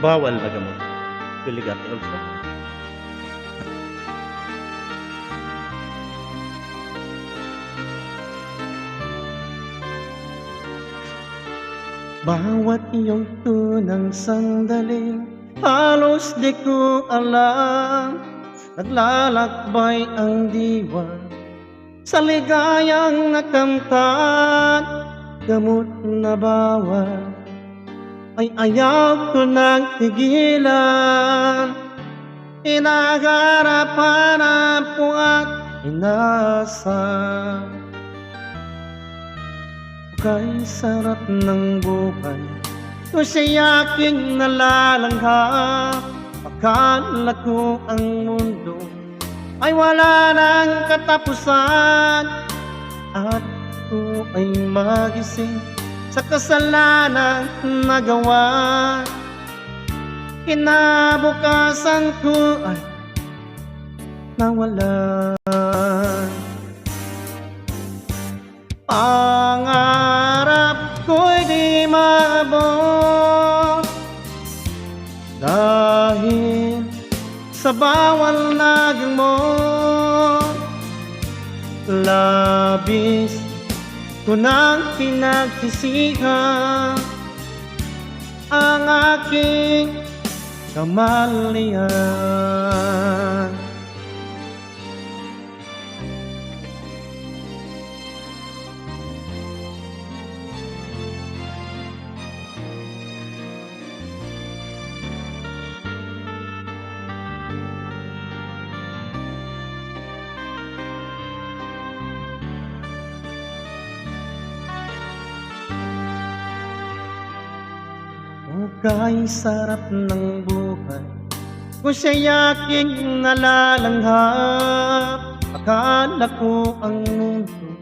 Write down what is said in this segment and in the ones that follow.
bawal na gamot. Piligati also. Bawat iyong tunang sandali Halos di ko alam Naglalakbay ang diwa Sa ligayang nakamtan Gamot na bawal Ay ayaw ko nang tigilan. Inagarap-harap ko at inasam Kay sarap ng buhay Kung siya aking nalalanghap. Akala ko ang mundo Ay wala nang katapusan. At ko ay magising Sa kasalanan nagawa Kinabukasan ko ay nawalan Pangarap ko'y di maabot. Dahil sa bawal na gamot Labis ko nang pinagsisihan Ang aking kamalian Kay sarap ng buhay. Kung siya'y aking nalalanghap Akala ko ang mundo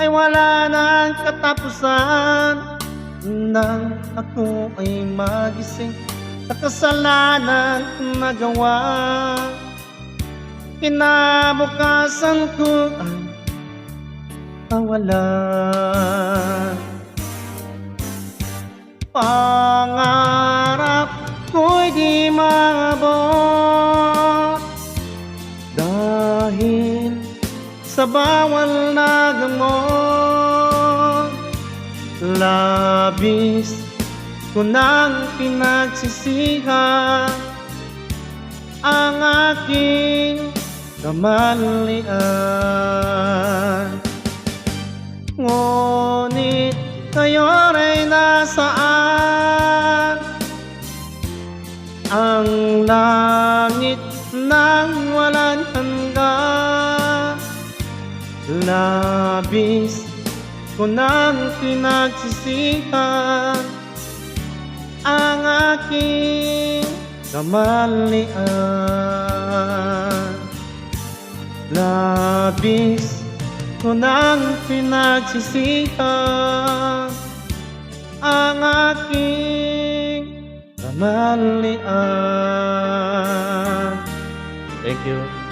Ay wala nang katapusan. Nang ako ay magising Sa kasalanan nagawa Kinabukasan ko ay nawalan Pangarap Dahil sa bawal na gamot. Labis ko nang pinagsisihan Ang aking kamalian. Ngunit ngayon ay nasaan? Ang langit nang Labis ko nang pinagsisihan Ang aking kamalian Labis ko nang pinagsisihan ang aking kamalian. Thank you.